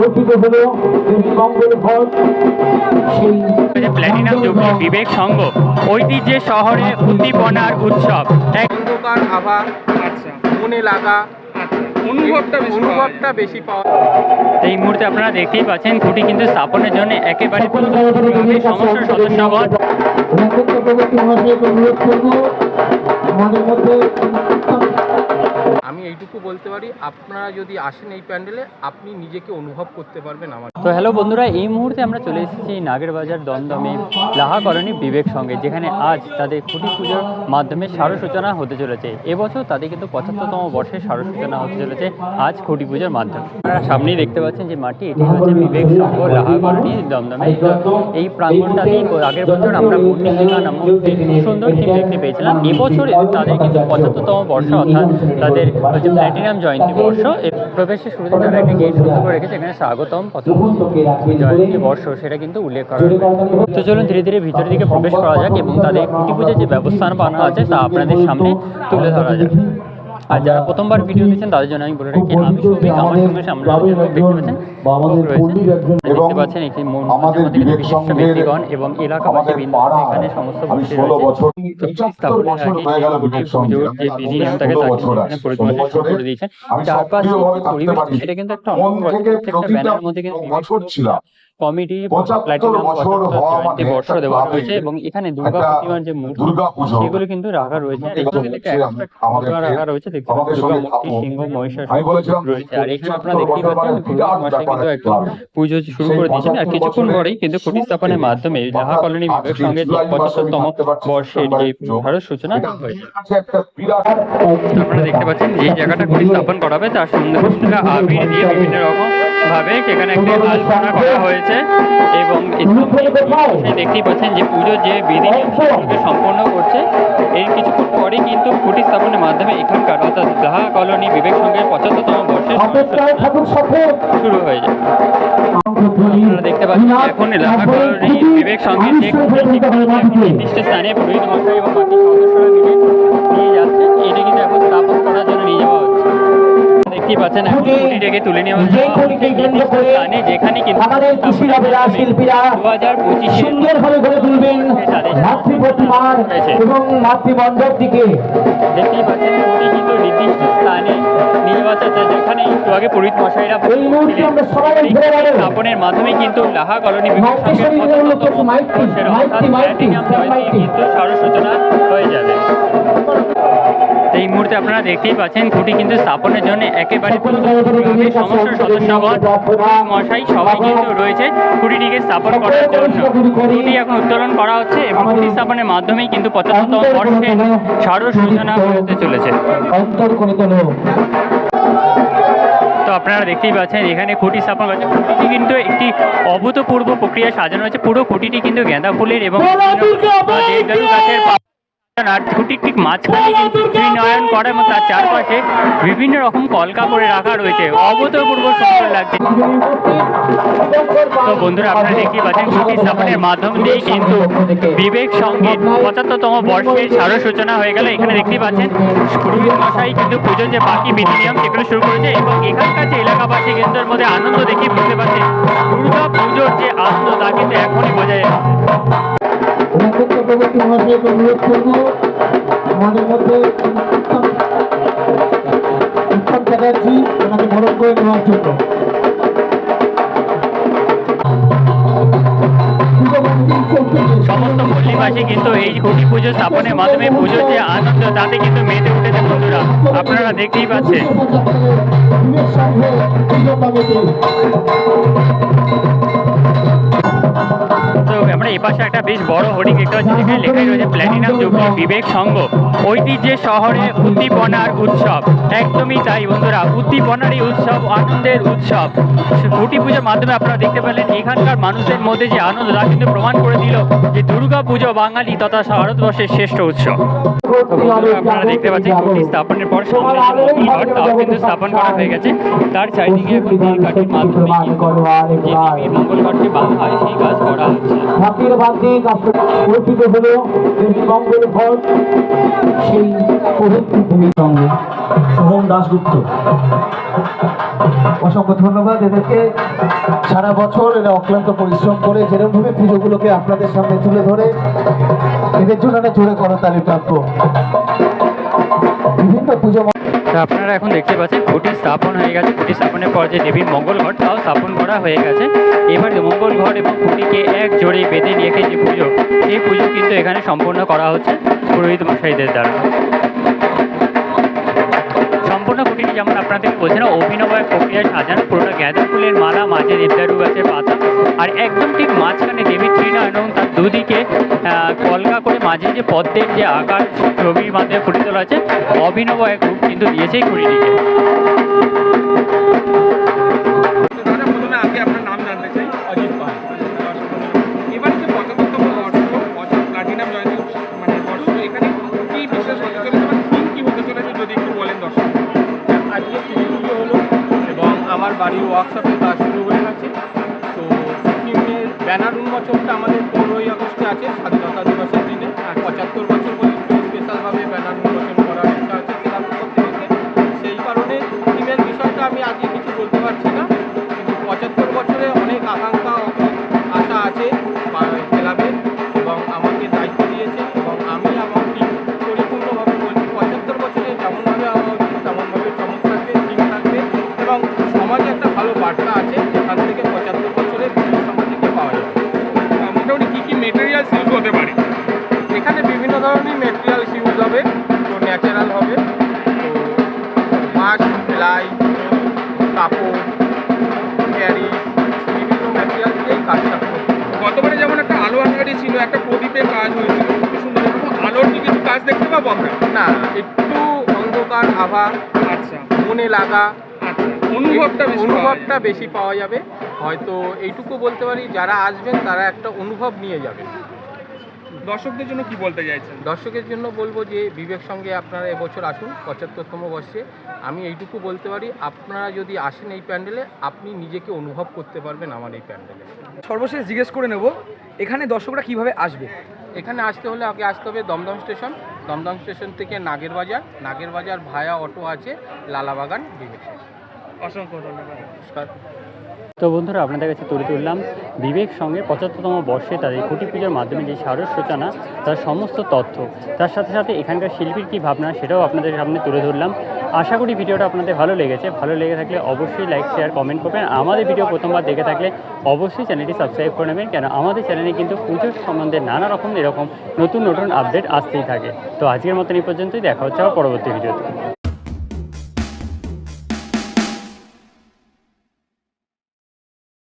অর্পিত হলো দেবী মঙ্গল ভট সেই প্ল্যাটিনাম জুবলি বিবেক সংঘ ঐতিহ্যের শহরে উদ্দীপনার উৎসব। এক আভা আচ্ছা মনে লাগা অনুভবটা বেশি অনুভবটা বেশি পাওয়া এই মুহূর্তে আপনারা দেখতেই পাচ্ছেন খুঁটি কিন্তু স্থাপনের জন্য একেবারে সমস্ত সদস্যগণ। চক্রবর্তী মহাশয়কে অনুরোধ করব আমাদের মধ্যে আমি এইটুকু বলতে পারি, আপনারা যদি আসেন এই প্যান্ডেলে, আপনি নিজেকে অনুভব করতে পারবেন আমার। তো হ্যালো বন্ধুরা, এই মুহূর্তে আমরা চলে এসেছি নাগের বাজার দমদমে লাহা কলোনি বিবেক সঙ্গে, যেখানে আজ তাদের খুঁটি পুজোর মাধ্যমে সূচনা হতে চলেছে। এবছর তাদের কিন্তু পঁচাত্তরতম বর্ষের সূচনা হতে চলেছে আজ খুঁটি পুজোর মাধ্যমে। আপনারা সামনেই দেখতে পাচ্ছেন যে মাটি এটি হচ্ছে বিবেক সংঘ লাহা কলোনি দমদমে। এই প্রাঙ্গণটাতেই আগের বছর আমরা একটি সুন্দর দেখতে পেয়েছিলাম এবছর তাদের কিন্তু পঁচাত্তরতম বর্ষ, অর্থাৎ তাদের হচ্ছে প্ল্যাটিনাম জয়ন্তী বর্ষ প্রবেশের শুরুতে তারা একটা গেট শুরু করে রেখেছে এখানে স্বাগতম। প্রথম জয়ন্তী বর্ষ সেটা কিন্তু উল্লেখ করা তো চলুন ধীরে ধীরে ভিতরের দিকে প্রবেশ করা যাক এবং তাদের খুঁটি পুজোর যে ব্যবস্থাপনা আছে তা আপনাদের সামনে তুলে ধরা যাক। আর যারা প্রথমবার ভিডিও দিচ্ছেন তাদের জন্য আমি বলে রাখি আমি সৌভিক আমার সঙ্গে সামনে দেখতে পাচ্ছেন আমাদের একটি আমাদের বিশিষ্ট ব্যক্তিগণ এবং এলাকাবাসী আমাদের এখানে সমস্ত চারপাশে পরিবেশ সেটা কিন্তু একটা প্রত্যেকটা প্রতিটা ব্যানারের মধ্যে কিন্তু কমিটি বছর হওয়া মানে বর্ষ দেওয়া রয়েছে এবং এখানে দুর্গা প্রতিমার যে মূর্তি সেগুলো কিন্তু রাখা রয়েছে। আর দেখতে রাখা রয়েছে। দেখতে পাচ্ছেন দুর্গা মূর্তি সিংহ মহিষাসুর রয়েছে। আর এখানে আপনারা দেখতেই পাচ্ছেন মানে পুরোহিত কিন্তু একদম একটা। পুজো শুরু করে দিয়েছেন আর কিছুক্ষণ পরেই কিন্তু খুঁটি স্থাপনের মাধ্যমে লাহা কলোনি বিবেক সঙ্গে যে পঁচাত্তরতম বর্ষের যে ভারত সূচনা হয়েছে। আপনারা দেখতে পাচ্ছেন যে জায়গাটা খুঁটি স্থাপন করা হবে। তার সুন্দর আবির দিয়ে বিভিন্ন রকম ভাবে সেখানে একটি আলোচনা করা হয়েছে এবং দেখতেই পাচ্ছেন যে পুজোর যে বিধি নিয়ম সেগুলোকে সম্পন্ন করছে। এর কিছুক্ষণ পরেই কিন্তু খুঁটি স্থাপনের মাধ্যমে এখানকার অর্থাৎ দাহা কলোনি বিবেক সংঘের পঁচাত্তরতম বর্ষের শুরু হয়ে যায়। আপনারা দেখতে পাচ্ছেন যে এখন এলাকা কলোনি বিবেক সঙ্গের যে নির্দিষ্ট স্থানে পুরোহিত মশাই এবং বাকি সদস্যরা দেখতেই পাচ্ছেন এখন খুঁটিটাকে তুলে নেওয়া হচ্ছে। স্থানে যেখানে কিন্তু আমাদের কুশীলবেলা শিল্পীরা দু হাজার পঁচিশে সুন্দরভাবে গড়ে তুলবেন মাতৃ প্রতিমার এবং মাতৃমণ্ডপটিকে দেখতেই পাচ্ছেন খুঁটি কিন্তু নির্দিষ্ট স্থানে নিয়ে যেখানে একটু আগে পুরোহিত মশাইরা। স্থাপনের মাধ্যমে কিন্তু লাহা কলোনি। কিন্তু সরস হয়ে যাবে। তো এই মুহূর্তে আপনারা দেখতেই পাচ্ছেন খুঁটি কিন্তু স্থাপনের জন্য একেবারে সমস্ত সদস্যগণ মশাই সবাই কিন্তু রয়েছে খুঁটিটিকে স্থাপন করার জন্য। খুঁটি এখন উত্তোলন করা হচ্ছে এবং খুঁটি স্থাপনের মাধ্যমেই কিন্তু পঁচাত্তরতম বর্ষের সরস সূচনা হতে চলেছে। তো আপনারা দেখতেই পাচ্ছেন এখানে খুঁটি স্থাপন করেছে খুঁটিটি কিন্তু একটি অভূতপূর্ব প্রক্রিয়া সাজানো হয়েছে। পুরো খুঁটিটি কিন্তু গাঁদা ফুলের এবং গাছের ঠিক কিন্তু চারপাশে বিভিন্ন রকম কলকা করে রাখা রয়েছে। অভূতপূর্ব সুন্দর লাগছে। তো বন্ধুরা, আপনারা দেখতেই পাচ্ছেন খুঁটি স্থাপনের মাধ্যম কিন্তু বিবেক সংগীত পঁচাত্তরতম বর্ষের সারো সূচনা হয়ে গেল। এখানে দেখতে পাচ্ছেন মশাই কিন্তু পুজোর যে বাকি বিধি নিয়ম সেগুলো শুরু করেছে এবং এখানকার যে এলাকাবাসী কেন্দ্রের মধ্যে আনন্দ দেখে বুঝতে পারছে দুর্গা পুজোর যে আনন্দ তা কিন্তু এখনই বোঝা করব সমস্ত কিন্তু এই খুঁটি পুজো স্থাপনের মাধ্যমে পুজোর যে আনন্দ তাতে কিন্তু মেতে উঠেছে বন্ধুরা আপনারা দেখতেই পাচ্ছেন পাশে একটা বেশ বড় হোর্ডিং দেখতে পাচ্ছি। যেখানে লেখাই রয়েছে প্ল্যাটিনাম জুবলি বিবেক সংঘ ঐতিহ্যের শহরে উদ্দীপনার উৎসব। একদমই তাই বন্ধুরা উদ্দীপনার এই উৎসব আনন্দের উৎসব। খুঁটি পুজোর মাধ্যমে আপনারা দেখতে পেলেন এখানকার মানুষের মধ্যে যে আনন্দ তা কিন্তু প্রমাণ করে দিল যে দুর্গা পুজো বাঙালি তথা ভারতবর্ষের শ্রেষ্ঠ উৎসব। আপনারা দেখতে পাচ্ছেন খুঁটি স্থাপনের পর সামনে ঘর তাও কিন্তু স্থাপন করা হয়ে গেছে। তার চারিদিকে এখন নীল কাঠির মাধ্যমে মঙ্গল ঘরটি বাঁধা হয় সেই কাজ করা হচ্ছে। হলো দেবী মঙ্গল ফল সেই পবিত্র ভূমির সঙ্গে। সোহম দাসগুপ্ত অসংখ্য ধন্যবাদ এদেরকে। সারা বছর এরা অক্লান্ত পরিশ্রম করে যেরকমভাবে পুজোগুলোকে আপনাদের সামনে তুলে ধরে এদের জন্য একটা জোরে করতালি প্রাপ্য। বিভিন্ন পুজো আপনারা এখন দেখতে পাচ্ছেন খুঁটি স্থাপন হয়ে গেছে। খুঁটি স্থাপনের পর যে দেবীর মঙ্গল ঘট তাও স্থাপন করা হয়ে গেছে। এবার মঙ্গল ঘট এবং খুঁটিকে এক জোড়ে বেঁধে গিয়ে যে পুজো, সেই পুজো কিন্তু এখানে সম্পূর্ণ করা হচ্ছে পুরোহিত মশাইদের দ্বারা। সম্পূর্ণ খুঁটিটি যেমন আপনাদেরকে বলছিলাম অভিনব এক প্রক্রিয়ায় সাজানো পুরোনো গাঁদা ফুলের মালা, মাঝে দেবদারু গাছের পাতা, আর একদম ঠিক মাঝখানে দেবী তৃণয়ন এবং তার দুদিকে কলকা করে মাঝে যে পদ্মের যে আকার, ছবির মাধ্যমে ফুটে তোলা আছে, অভিনব এক রূপ কিন্তু দিয়েছে এই জানতে চাই, অজিত পাল। এবার যে পঁচাত্তরতম বর্ষ, অর্থাৎ প্লাটিনাম জয়ন্তী মানে বর্ষ, এখানে কি বিশেষ হতে চলেছে মানে থিম কি হতে চলেছে যদি একটু বলেন দর্শক। আজকে পুজো হলো এবং আমার বাড়ির ওয়ার্কশপে কাজ শুরু হয়ে গেছে। তো থিমের ব্যানার উন্মোচনটা আমাদের হতে পারে। এখানে বিভিন্ন ধরনের মেটেরিয়ালস ইউজ হবে তো ন্যাচারাল হবে। তো বাঁশ সেলাই কাপড় ক্যারি বিভিন্ন ম্যাটেরিয়াল দিয়েই কাজটা গতবারে যেমন একটা আলো আঁকারি ছিল একটা প্রদীপের কাজ হয়েছিল সুন্দর। আলোর কি কিছু কাজ দেখতে পাবো আমরা? না একটু অন্ধকার আভা আচ্ছা। মনে লাগা আচ্ছা অনুভবটা অনুভবটা বেশি পাওয়া যাবে। হয়তো এইটুকু বলতে পারি যারা আসবেন তারা একটা অনুভব নিয়ে যায়। দর্শকদের জন্য কি বলতে চাইছেন? দর্শকের জন্য বলব যে বিবেক সঙ্গে আপনারা এবছর আসুন পঁচাত্তরতম বর্ষে। আমি এইটুকু বলতে পারি আপনারা যদি আসেন এই প্যান্ডেলে আপনি নিজেকে অনুভব করতে পারবেন আমার এই প্যান্ডেলে। সর্বশেষ জিজ্ঞেস করে নেব এখানে দর্শকরা কীভাবে আসবে? এখানে আসতে হলে আগে আসতে হবে দমদম স্টেশন। দমদম স্টেশন থেকে নাগের বাজার নাগের বাজার ভায়া অটো আছে লালাবাগান বিবেক অসংখ্য ধন্যবাদ। নমস্কার। তো বন্ধুরা, আপনাদের কাছে তুলে তুললাম বিবেক সঙ্গে পঁচাত্তরতম বর্ষে তাদের খুঁটি পুজোর মাধ্যমে যে সারস সূচনা, তার সমস্ত তথ্য। তার সাথে সাথে এখানকার শিল্পীর কী ভাবনা, সেটাও আপনাদের সামনে তুলে ধরলাম। আশা করি ভিডিওটা আপনাদের ভালো লেগেছে। ভালো লেগে থাকলে অবশ্যই লাইক শেয়ার কমেন্ট করবেন। আমাদের ভিডিও প্রথমবার দেখে থাকলে অবশ্যই চ্যানেলটি সাবস্ক্রাইব করে নেবেন। কেন, আমাদের চ্যানেলে কিন্তু পুজোর সম্বন্ধে নানা রকম এরকম নতুন নতুন আপডেট আসতেই থাকে। তো আজকের মতন এই পর্যন্তই। দেখা হচ্ছে আবার পরবর্তী ভিডিওতে।